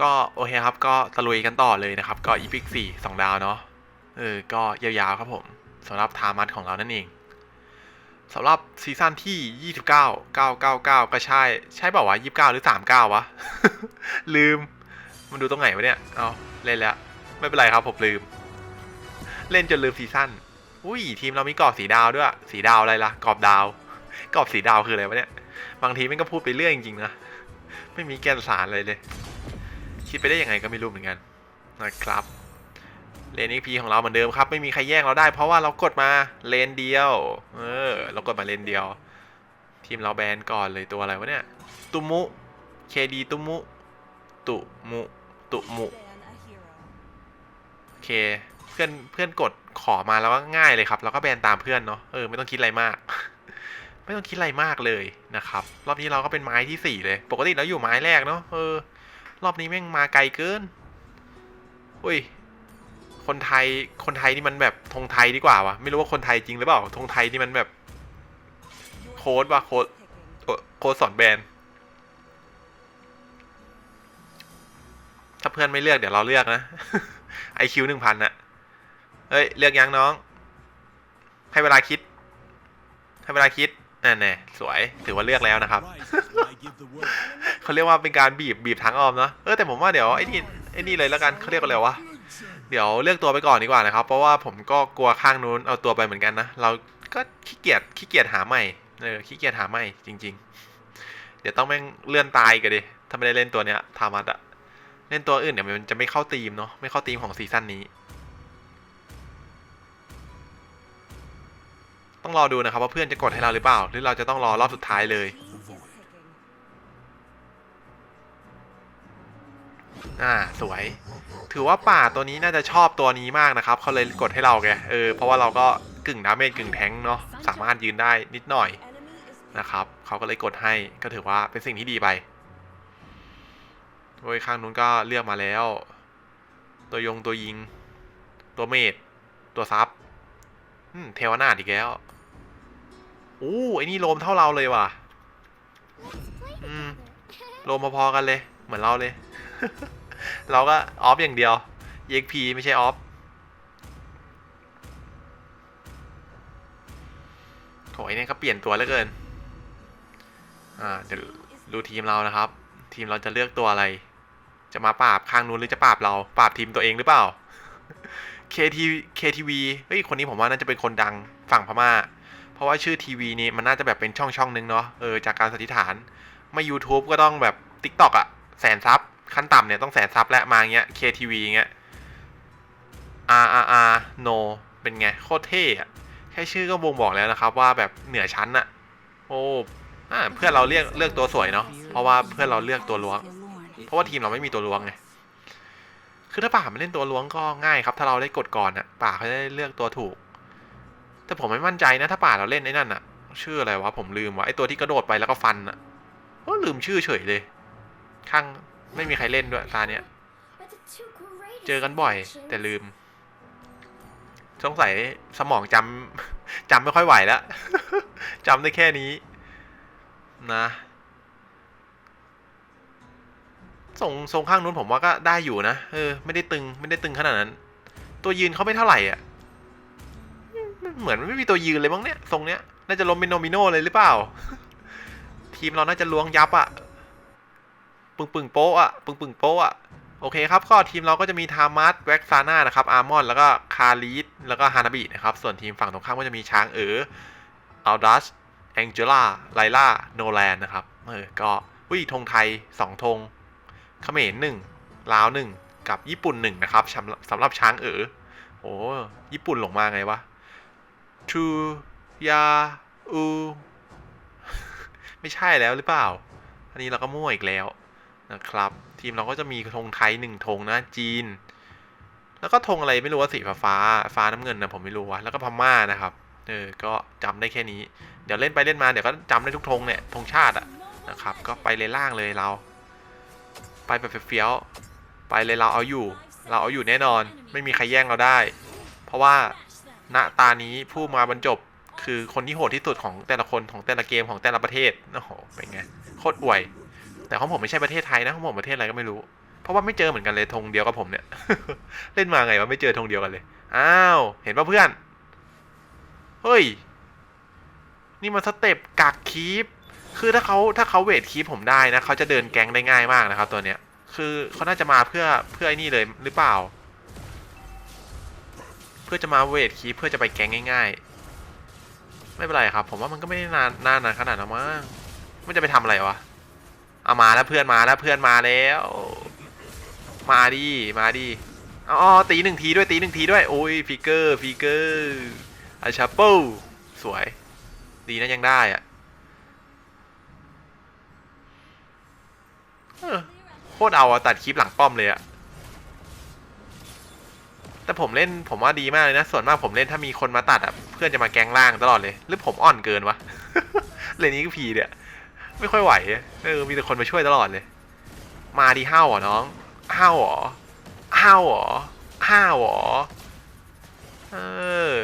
ก็โอเคครับ ก็ตะลุยกันต่อเลยนะครับ ก็อีพิกสี่สองดาวเนาะเออ ก็ยาวๆครับผมสำหรับทามัสของเรานั่นเองสำหรับซีซั่นที่ 29 999 ก็ใช่ ใช่เปล่าวะ 29 หรือ 39 วะ ลืม มันดูตรงไหนวะเนี่ย เอาเล่นแล้ว ไม่เป็นไรครับผมลืม เล่นจนลืมซีซั่น อุ้ย ทีมเรามีกรอบสีดาวด้วย สีดาวอะไรล่ะ กรอบดาว กรอบสีดาวคืออะไรวะเนี่ย บางทีมันก็พูดไปเรื่อยจริงๆนะ ไม่มีแกนสารอะไรเลย คิดไปได้ยังไงก็ไม่รู้เหมือนกันนะครับเลน XP ของเราเหมือนเดิมครับ ไม่มีใครแย่งเราได้ เพราะว่าเรากดมาเลนเดียว เออ เรากดมาเลนเดียว ทีมเราแบนก่อนเลยตัวอะไรวะเนี่ย ตุมุเคดีตุมุ ตุมุ ตุมุโอเคเพื่อนเพื่อนกดขอมาแล้วก็ง่ายเลยครับ เราก็แบนตามเพื่อนเนาะเออไม่ต้องคิดอะไรมาก ไม่ต้องคิดอะไรมากเลยนะครับ รอบนี้เราก็เป็นไม้ที่สี่เลย ปกติเราอยู่ไม้แรกเนาะเออ รอบนี้แม่งมาไกลเกินอุ้ย คนไทย คนไทยนี่มันแบบธงไทยดีกว่าวะไม่รู้ว่าคนไทยจริงหรือเปล่าธงไทยนี่มันแบบ โค้ดว่ะโค้ดโค้ดสอนแบนถ้าเพื่อนไม่เลือกเดี๋ยวเราเลือกนะไอคิวหนึ่งพันอะเฮ้ย เลือกยังน้อง ให้เวลาคิด ให้เวลาคิดนั่นแน่สวย ถือว่าเลือกแล้วนะครับ เขาเรียกว่าเป็นการบีบบีบทางอ้อมเนาะเออแต่ผมว่าเดี๋ยวไอ้นี่ไอ้นี่เลยแล้วกันเขาเรียกว่าอะไรวะเดี๋ยวเลือกตัวไปก่อนดีกว่านะครับ เพราะว่าผมก็กลัวข้างนู้นเอาตัวไปเหมือนกันนะเราก็ขี้เกียจขี้เกียจหาใหม่เออขี้เกียจหาใหม่จริง ๆ เดี๋ยวต้องแม่งเลื่อนตายกันดิถ้าไม่ได้เล่นตัวเนี้ยทามัดอะเล่นตัวอื่นเดี๋ยวมันจะไม่เข้าทีมเนาะไม่เข้าทีมของซีซั่นนี้ ต้องรอดูนะครับว่าเพื่อนจะกดให้เราหรือเปล่า หรือเราจะต้องรอรอบสุดท้ายเลย อ่าสวย ถือว่าป่าตัวนี้น่าจะชอบตัวนี้มากนะครับเขาเลยกดให้เราไงเออเพราะว่าเราก็กึ่งดาเมจกึ่งแทงเนาะสามารถยืนได้นิดหน่อยนะครับเขาก็เลยกดให้ก็ถือว่าเป็นสิ่งที่ดีไปโอ้ยข้างนู้นก็เลือกมาแล้ว ตัวยงตัวยิง ตัวเมดตัวซับเทวนาดอีกแล้วอู้ไอ้นี่โลมเท่าเราเลยว่ะ อืมโลมพอๆกันเลย เหมือนเราเลย เราก็ออฟอย่างเดียว EXP ไม่ใช่ออฟโถยเนี่ยก็เปลี่ยนตัวแล้วเกิน อ่าเดี๋ยวดูทีมเรานะครับ ทีมเราจะเลือกตัวอะไร จะมาปราบข้างนู้นหรือจะปราบเรา ปราบทีมตัวเองหรือเปล่า KT KTV เฮ้ยคนนี้ผมว่าน่าจะเป็นคนดังฝั่งพม่า เพราะว่าชื่อทีวีนี้มันน่าจะแบบเป็นช่องช่องนึงเนาะเออจากการสันนิษฐาน ไม่ YouTube ก็ต้องแบบ TikTok อะแสนซับ ขั้นต่ำเนี่ยต้องแสนซับและมาเงี้ย KTV เงี้ย R R R No เป็นไง โคตรเท่อะแค่ชื่อก็บ่งบอกแล้วนะครับ ว่าแบบเหนือชั้นอะโอ้อ่าเพื่อนเราเลือกเลือกตัวสวยเนาะเพราะว่าเพื่อนเราเลือกตัวล้วง เพราะว่าทีมเราไม่มีตัวล้วงไงคือถ้าป่ามันเล่นตัวล้วงก็ง่ายครับ ถ้าเราได้กดก่อนอะป่าเขาได้เลือกตัวถูก แต่ผมไม่มั่นใจนะ ถ้าป่าเราเล่นไอ้นั่นอะชื่ออะไรวะผมลืมวะไอตัวที่กระโดดไปแล้วก็ฟันอะก็ลืมชื่อเฉยเลย ข้าง ไม่มีใครเล่นด้วยตาเนี้ย เจอกันบ่อย แต่ลืม สงสัยสมองจำจำไม่ค่อยไหวแล้วจำได้แค่นี้ นะ ส่งทรงข้างนู้นผมว่าก็ได้อยู่นะ เออ ไม่ได้ตึง ไม่ได้ตึงขนาดนั้น ตัวยืนเขาไม่เท่าไหร่อะ เหมือนไม่มีตัวยืนเลยมั้งเนี่ย ทรงเนี้ย น่าจะล้มเป็นโนมิโนเลยหรือเปล่า ทีมเราน่าจะล้วงยับอะ ปึงปึงโป๊ะอะปึงปึงโป๊ะอะโอเคครับ ก็ทีมเราก็จะมีทามัสแว็กซาน่านะครับ อาร์มอน แล้วก็คารีดแล้วก็ฮานาบินะครับ ส่วนทีมฝั่งตรงข้ามก็จะมีช้างเอ๋ออัลดัสแองเจล่าไลล่า โนแลนนะครับ เออ ก็วิธงไทย 2ธงเขมรหนึ่งลาวหนึ่งกับญี่ปุ่นหนึ่งนะครับสำหรับสำหรับช้างเอ๋อโอ้ญี่ปุ่นหลงมาไงวะทูยาอูไม่ใช่แล้วหรือเปล่า อันนี้เราก็มั่วอีกแล้ว นะครับ ทีมเราก็จะมีธงไทยหนึ่งธงนะจีน แล้วก็ธงอะไรไม่รู้ว่าสีฟ้าฟ้าฟ้าน้ำเงินนะผมไม่รู้ว่าแล้วก็พม่านะครับเออก็จำได้แค่นี้ เดี๋ยวเล่นไปเล่นมาเดี๋ยวก็จำได้ทุกธงเนี่ยธงชาติอะนะครับ ก็ไปเลยล่างเลยเรา ไปแบบเฟี้ยวไปเลยเราเอาอยู่ เราเอาอยู่แน่นอน ไม่มีใครแย่งเราได้ เพราะว่าณตานี้ผู้มาบรรจบคือคนที่โหดที่สุดของแต่ละคนของแต่ละเกมของแต่ละประเทศโอ้โหเป็นไงโคตรอวย แต่ของผมไม่ใช่ประเทศไทยนะของผมประเทศอะไรก็ไม่รู้ เพราะว่าไม่เจอเหมือนกันเลยธงเดียวกับผมเนี่ย เล่นมาไงวะไม่เจอธงเดียวกันเลย อ้าว เห็นป่ะเพื่อน เฮ้ย นี่มันสเต็ปกักคีปคือถ้าเขาถ้าเขาเวทคีปผมได้นะเขาจะเดินแก๊งได้ง่ายมากนะครับ ตัวเนี้ย คือเขาน่าจะมาเพื่อเพื่อไอ้นี่เลยหรือเปล่า เพื่อจะมาเวทคีปเพื่อจะไปแก๊งง่ายๆ ไม่เป็นไรครับ ผมว่ามันก็ไม่ได้นานนานขนาดนั้นมั้งมันจะไปทำอะไรวะ เอามาแล้วเพื่อนมาแล้วเพื่อนมาแล้ว มาดิมาดิอ๋อตีหนึ่งทีด้วยตีหนึ่งทีด้วยโอ้ยฟิกเกอร์ฟิกเกอร์อาชาเปิลสวย ดีนะยังได้อะโคตรเอาอะตัดคลิปหลังป้อมเลยอะแต่ผมเล่นผมว่าดีมากเลยนะ ส่วนมากผมเล่นถ้ามีคนมาตัดอะเพื่อนจะมาแกงล่างตลอดเลย หรือผมอ่อนเกินวะ เล่นนี้ก็พีเนี่ย ไม่ค่อยไหวอะเออมีแต่คนมาช่วยตลอดเลย มาดีห้าวเหรอน้องห้าวเหรอห้าวเหรอห้าวเหรอเออ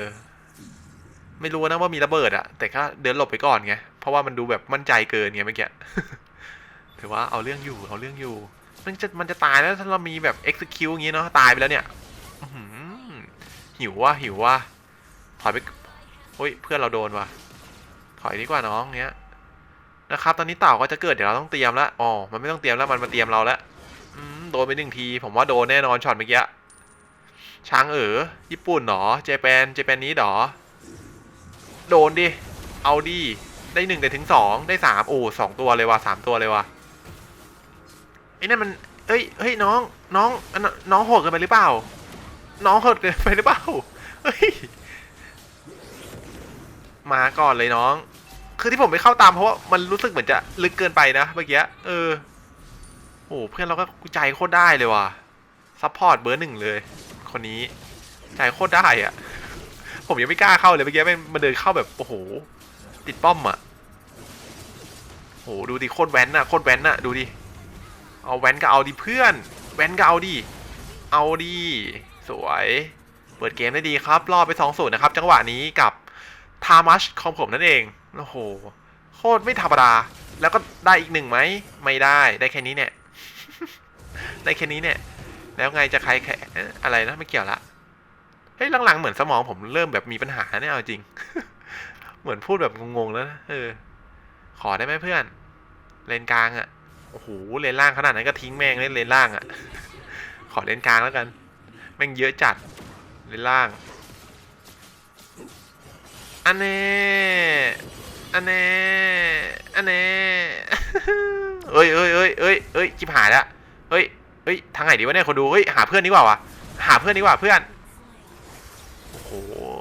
ไม่รู้นะว่ามีระเบิดอะแต่ก็เดินหลบไปก่อนไงเพราะว่ามันดูแบบมั่นใจเกินไงเมื่อกี้ถือว่าเอาเรื่องอยู่เอาเรื่องอยู่ มันจะมันจะตายแล้วถ้าเรามีแบบ execute อย่างงี้เนาะตายไปแล้วเนี่ยหิวว่ะหิวว่ะถอยไปโอ้ยเพื่อนเราโดนว่ะถอยดีกว่าน้องเนี้ย นะครับ ตอนนี้เต่าก็จะเกิดเดี๋ยวเราต้องเตรียมแล้วอ๋อมันไม่ต้องเตรียมแล้วมันมาเตรียมเราแล้วโดนไปหนึ่งที ผมว่าโดนแน่นอนช็อตเมื่อกี้ช้างเอ๋อญี่ปุ่นเหรอเจแปนเจแปนนี้หรอโดนดิเอาดิได้หนึ่งได้ถึงสองได้สามโอ้สองตัวเลยว่ะสามตัวเลยว่ะไอ้นั่นมันเอ้ยเฮ้ยน้องน้องอันนั้นน้องโหดเกินไปหรือเปล่า น้องโหดเกินไปหรือเปล่าเฮ้ยมาก่อนเลยน้อง คือที่ผมไม่เข้าตามเพราะว่ามันรู้สึกเหมือนจะลึกเกินไปนะเมื่อกี้เออโอ้เพื่อนเราก็ใจโคตรได้เลยว่ะซัพพอร์ตเบอร์หนึ่งเลย คนนี้ใจโคตรได้อะผมยังไม่กล้าเข้าเลยเมื่อกี้มันเดินเข้าแบบโอ้โหติดป้อมอะโหดูดิโคตรแว้นน่ะโคตรแว้นน่ะดูดิเอาแว้นก็เอาดิเพื่อน แว้นก็เอาดิเอาดิสวย เปิดเกมได้ดีครับรอไป2อศูนย์นะครับจังหวะนี้กับทามัชของผมนั่นเอง โอ้โห โคตรไม่ธรรมดา แล้วก็ได้อีกหนึ่งไหม ไม่ได้ ได้แค่นี้เนี่ย ได้แค่นี้เนี่ย แล้วไงจะใครแข่อะไรนะไม่เกี่ยวละ เฮ้ยหลังๆเหมือนสมองผมเริ่มแบบมีปัญหาเนี่ยเอาจริง เหมือนพูดแบบงงๆแล้วนะเออ ขอได้ไหมเพื่อน เลนกลางอะ่ะ โอ้โห เลนล่างขนาดนั้นก็ทิ้งแม่งเล่นเลนล่างอะ่ะ ขอเลนกลางแล้วกัน แม่งเยอะจัด เลนล่าง อันเน่อันเน่อันเน่เอ้ยเอ้ยเอ้ยเอ้ยเอ้ยจิบหายละเฮ้ยเฮ้ยทางไหนดีวะเนี่ยคนดูเฮ้ยหาเพื่อนดีกว่าวะหาเพื่อนดีกว่าเพื่อนโอ้โห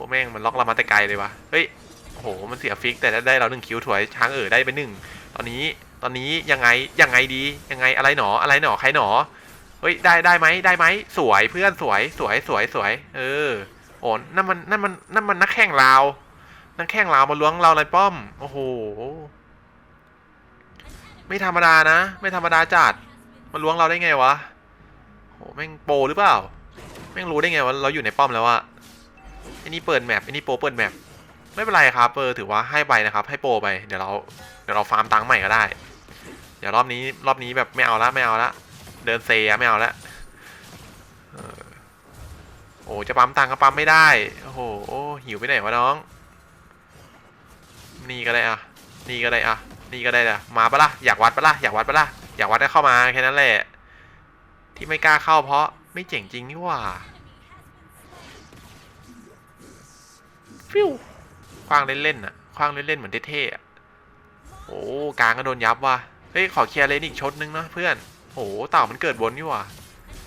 แม่งมันล็อกเรามาแต่ไกลเลยวะเฮ้ยโอ้โหมันเสียฟิกแต่ได้เราหนึ่งคิวถวยช้างเอ๋อได้ไปหนึ่งตอนนี้ตอนนี้ยังไงยังไงดียังไงอะไรหนออะไรหนอใครหนอเฮ้ยได้ได้ไหมได้ไหมสวยเพื่อนสวยสวยสวยสวยเออโอ้นั่นมันนั่นมันนั่นมันนักแข่งลาว นักแข่งลาวมาล้วงเราในป้อม โอ้โห ไม่ธรรมดานะ ไม่ธรรมดาจัด มาล้วงเราได้ไงวะโหแม่งโปรหรือเปล่า แม่งรู้ได้ไงว่าเราอยู่ในป้อมแล้วอะไอ้นี่เปิดแมปไอ้นี่โปรเปิดแมปไม่เป็นไรครับเออถือว่าให้ไปนะครับ ให้โปรไป เดี๋ยวเรา เดี๋ยวเราฟาร์มตังค์ใหม่ก็ได้ เดี๋ยวรอบนี้รอบนี้แบบไม่เอาละไม่เอาละ เดินเซอะไม่เอาละโอ้จะปั๊มตังค์ก็ปั๊มไม่ได้ โอ้โหหิวไปไหนวะน้อง นี่ก็ได้อะนี่ก็ได้อะนี่ก็ได้ละมาปะล่ะอยากวัดปะล่ะอยากวัดปะล่ะอยากวัดก็เข้ามาแค่นั้นแหละ ที่ไม่กล้าเข้าเพราะไม่เจ๋งจริงนี่ว่าฟิวคว้างเล่นๆน่ะคว้างเล่นๆเหมือนเท่ๆอะโอ้กลางก็โดนยับว่ะเฮ้ยขอเคลียร์เลนอีกชดนึงนะเพื่อนโอ้เต่ามันเกิดบนนี่ว่า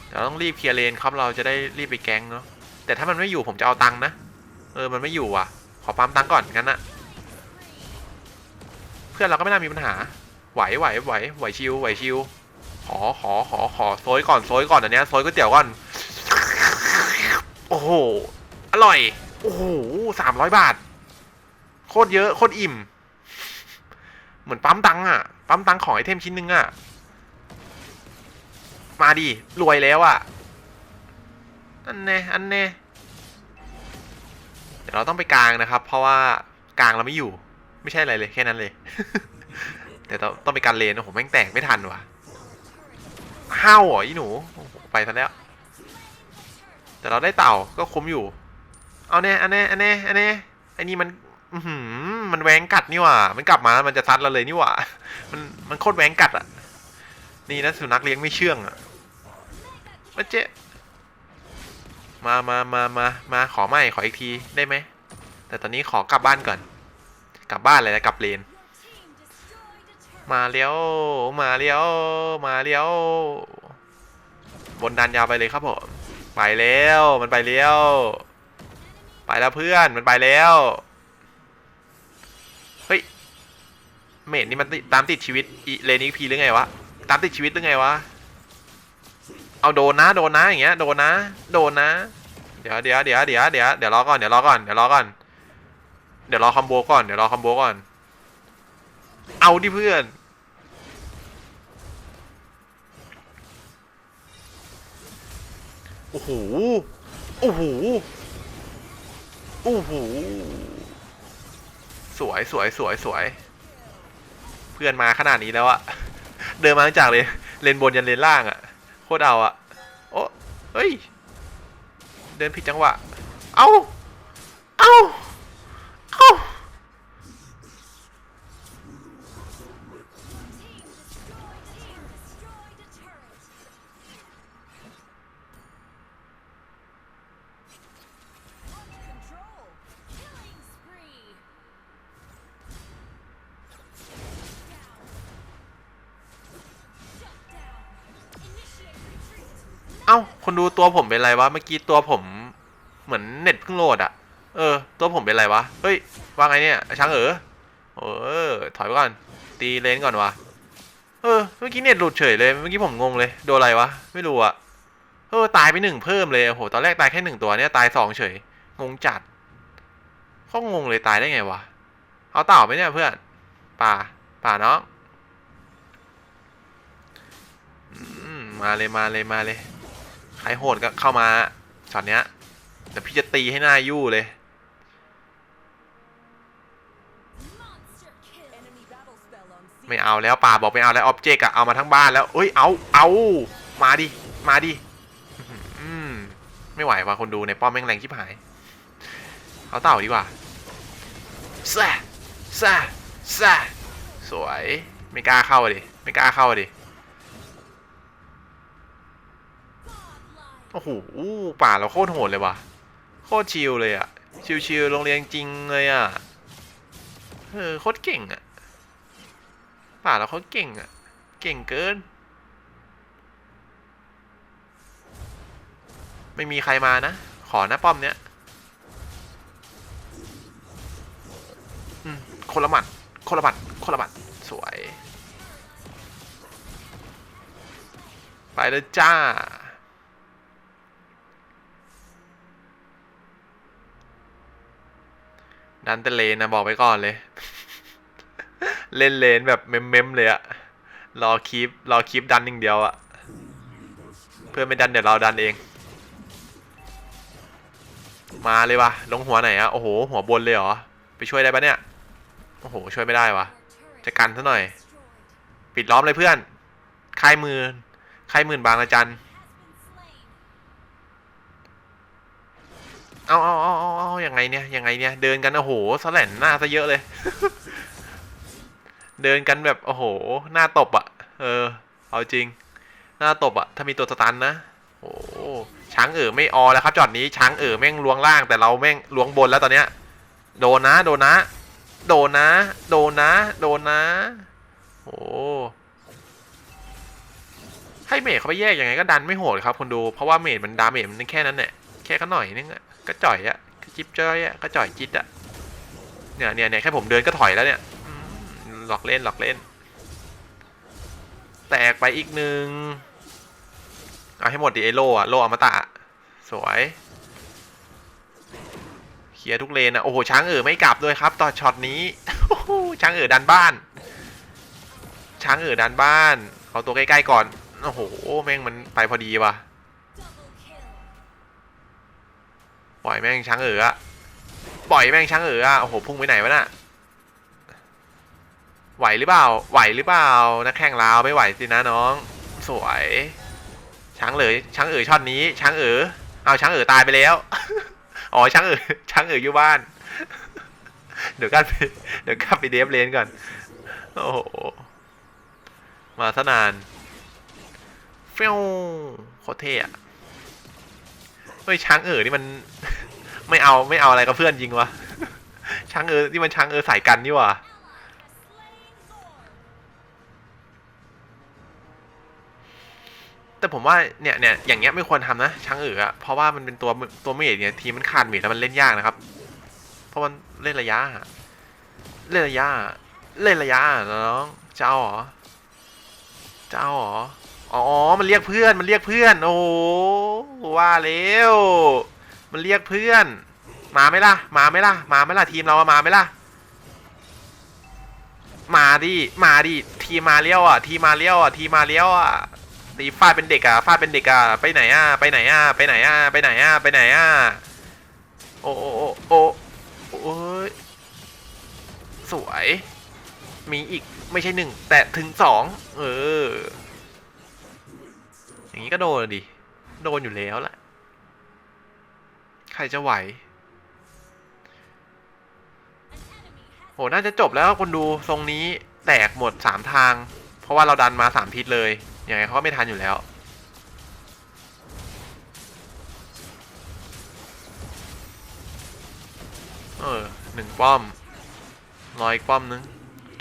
เดี๋ยวต้องรีบเคลียร์เลนครับเราจะได้รีบไปแก๊งเนาะแต่ถ้ามันไม่อยู่ผมจะเอาตังค์นะ เออมันไม่อยู่อะ ขอปั๊มตังค์ก่อนงั้นอะ พื่อนเราก็ไม่น่ามีปัญหา ไหวไหวไหวไหวชิวไหวชิวขอขอขอขอโซยก่อนโซยก่อนอันเนี้ยโซยก๋วยเตี๋ยวก่อน โอ้โห อร่อย โอ้โหสามร้อยบาท โคตรเยอะ โคตรอิ่ม เหมือนปั๊มตังอะปั๊มตังของไอเทมชิ้นหนึงอะมาดิ รวยแล้วอะอันเน่อันเน่เดี๋ยวเราต้องไปกลางนะครับ เพราะว่ากลางเราไม่อยู่ ไม่ใช่อะไรเลยแค่นั้นเลย เดี๋ยวต้องต้องไปการเลนโอ้โหแม่งแตกไม่ทันว่ะห้าวเหรออีหนูไปซะแล้ว แต่เราได้เต่าก็คุ้มอยู่ เอาแน่อันแน่อันแน่อันแน่ไอ้นี่มันอือหือมันแหวงกัดนี่ว่ามันกลับมามันจะซัดเราเลยนี่ว่ามันมันโคตรแหวงกัดอะ นี่นะสุนัขเลี้ยงไม่เชื่องอะมาเจ๊มามามามามาขอไม่ขออีกทีได้ไหมแต่ตอนนี้ขอกลับบ้านก่อน กลับบ้านเลยนะกลับเลน มาเลี้ยว มาเลี้ยว มาเลี้ยว บนดันยาวไปเลยครับผม ไปแล้ว มันไปแล้ว ไปแล้วเพื่อน มันไปแล้ว เฮ้ย เมดนี่มันติดตามติดชีวิตอีเลนอีพีหรือไงวะ ตามติดชีวิตหรือไงวะ เอาโดนนะ โดนนะอย่างเงี้ย โดนนะ โดนนะ เดี๋ยวเดี๋ยวเดี๋ยวเดี๋ยวเดี๋ยวเดี๋ยวรอก่อน เดี๋ยวรอก่อน เดี๋ยวรอก่อน เดี๋ยวรอคอมโบก่อน เดี๋ยวรอคอมโบก่อน เอาดิเพื่อน โอ้โห โอ้โห โอ้โห สวยสวยสวยสวย เพื่อนมาขนาดนี้แล้วอะ เดินมาตั้งจากเลย เลนบนยันเลนล่างอะโคตรเอาอะโอ้เฮ้ย เดินผิดจังหวะ เอ้าูตัวผมเป็นไรวะ เมื่อกี้ตัวผมเหมือนเน็ตเพิ่งโหลดอะเออ ตัวผมเป็นไรวะ เฮ้ย ว่าไงเนี่ยช้างเออเออ ถอยไปก่อน ตีเลนก่อนวะ เออ เมื่อกี้เน็ตหลุดเฉยเลย เมื่อกี้ผมงงเลย โดนอะไรวะ ไม่รู้อะเออ ตายไปหนึ่งเพิ่มเลย โอ้โห ตอนแรกตายแค่หนึ่งตัวเนี่ยตายสองเฉย งงจัดเขางงเลยตายได้ไงวะ เอาเต่าไปเนี่ยเพื่อน ป่า ป่าน้องมาเลยมาเลยมาเลย ใครโหดก็เข้ามาช็อตเนี้ยแต่พี่จะตีให้หน้ายู่เลยไม่เอาแล้วป่าบอกไม่เอาแล้วออบเจกต์อะเอามาทั้งบ้านแล้วเอ้ยเอาเอามาดิมาดิอืมไม่ไหวว่ะคนดูในป้อมแม่งแรงชิบหาย เอาเต่าดีกว่าแซ่แซ่แซ่สวย ไม่กล้าเข้าดิไม่กล้าเข้าดิ อ้โหป่าเราโคตรโหดเลยว่ะ โคตรชิลเลยอะชิลๆโรงเรียนจริงเลยอะเออโคตรเก่งอะป่าเราเขาเก่งอะเก่งเกิน ไม่มีใครมานะ ขอนะป้อมเนี้ยอืมคนละหมัดคนละหมัดคนละหมัดสวย ไปเลยจ้า ดันแต่เลนนะบอกไว้ก่อนเลย เล่นเลนแบบเมมๆเลยอะรอคีปรอคีปดันอย่งเดียวอะเพื่อนไม่ดันเดี๋ยวเราดันเอง มาเลยวะลงหัวไหนอะโอ้โหหัวบนเลยเหรอไปช่วยได้ปะเนี่ยโอ้โหช่วยไม่ได้วะจะกันซะหน่อย ปิดล้อมเลยเพื่อนค่ายมือค่ายมื่นบางระจัน เอาเอาเอาเอาเอายังไงเนี่ยยังไงเนี่ย เดินกันโอ้โหสแลนหน้าซะเยอะเลย เดินกันแบบโอ้โห หน้าตบอะเออ เอาจริง หน้าตบอะถ้ามีตัวสตันนะ โอ้ช้างเอ๋อไม่ออแล้วครับจอดนี้ช้างเอ๋อแม่งล้วงล่าง แต่เราแม่งล้วงบนแล้วตอนเนี้ย โดนนะ โดนนะ โดนนะ โดนนะ โดนนะ โอ้ให้เมดเขาไปแยกยังไงก็ดันไม่โหดครับคนดู เพราะว่าเมดมันดาเมจมันแค่นั้นแหละแค่ก็หน่อยนึงอะ ก็จ่อยอะก็จิบจ้อยอะก็จ่อยจิตอะเนี่ยเนี่ยเนี่ยแค่ผมเดินก็ถอยแล้วเนี่ยหลอกเล่นหลอกเล่น แตกไปอีกหนึ่งเอาให้หมดดิไอโลอะโลอมตะ สวยเคลียร์ทุกเลนอะโอ้โหช้างเอ๋อไม่กลับด้วยครับ ต่อช็อตนี้ช้างเอ๋อดันบ้าน ช้างเอ๋อดันบ้านเอาตัวใกล้ๆก่อนโอ้โหแม่งมันไปพอดีว่ะ ปล่อยแม่งช้างเอ๋ออะปล่อยแม่งช้างเอ๋ออะโอ้โหพุ่งไปไหนวะน่ะไหวหรือเปล่า ไหวหรือเปล่า นักแข่งลาวไม่ไหวสินะน้อง สวย ช้างเหลยช้างเอ๋ยช็อตนี้ ช้างเอ๋อเอาช้างเอ๋อตายไปแล้ว อ๋อ ช้างเอ๋อช้างเอ๋ออยู่บ้าน เดี๋ยวกันไปเดี๋ยวกลับไปเดฟเลนก่อน โอ้โห มาซะนานเฟี้ยวโคตรเท่อะ เฮ้ยช้างเอ๋อนี่มัน ไม่เอาไม่เอาอะไรกับเพื่อนจริงวะช้างเอ๋อนี่มันช้างเอ๋อสายกันนี่วะแต่ผมว่าเนี่ยเนี่ยอย่างเงี้ยไม่ควรทำนะช้างเอ๋ออะเพราะว่ามันเป็นตัวตัวเมจเนี่ยทีมันขาดเมจแล้วมันเล่นยากนะครับ เพราะมันเล่นระยะ เล่นระยะ เล่นระยะน้องจะเอาเหรอจะเอาเหรอ อ๋อ มันเรียกเพื่อน มันเรียกเพื่อน โอ้ว่าแล้วมันเรียกเพื่อน มาไหมล่ะ มาไหมล่ะ มาไหมล่ะ ทีมเรามาไหมล่ะ มาดิ มาดิ ทีมาเลี้ยวอะ ทีมาเลี้ยวอะ ทีมาเลี้ยวอะตีฟาดเป็นเด็กอะ ฟาดเป็นเด็กอะ ไปไหนอะ ไปไหนอะ ไปไหนอะ ไปไหนอะ ไปไหนอะ โอ้โอ้โอ้โอ้โอ้ยสวย มีอีกไม่ใช่หนึ่งแต่ถึงสอง เออ อย่างนี้ก็โดนดิ โดนอยู่แล้วแหละใครจะไหว โห น่าจะจบแล้วคนดูทรงนี้แตกหมดสามทาง เพราะว่าเราดันมาสามทิศเลย ยังไงเขาก็ไม่ทันอยู่แล้วเออหนึ่งป้อมรออีกป้อมนึง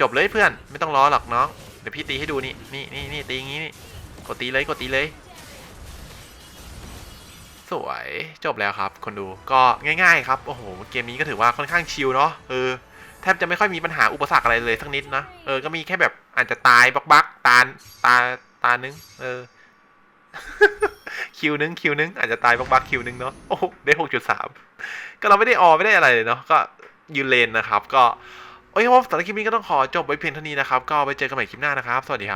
จบเลยเพื่อน ไม่ต้องรอหรอกน้อง เดี๋ยวพี่ตีให้ดูนี่ นี่นี่นี่ตีอย่างงี้นี่ กดตีเลย กดตีเลย สวยจบแล้วครับ คนดูก็ง่ายๆครับ โอ้โห เกมนี้ก็ถือว่าค่อนข้างชิลเนาะเออแทบจะไม่ค่อยมีปัญหาอุปสรรคอะไรเลยสักนิดนะเออก็มีแค่แบบอาจจะตายบักบักตาตาตานึง เออ คิวนึงคิวนึงอาจจะตายบักบักคิวนึงเนาะโอ้ได้หกจุดสามก็เราไม่ได้ออไม่ได้อะไรเลยเนาะก็ยืนเลนนะครับ ก็โอ้ยครับสำหรับคลิปนี้ก็ต้องขอจบไว้เพียงเท่านี้นะครับ ก็ไปเจอกันใหม่คลิปหน้านะครับ สวัสดีครับ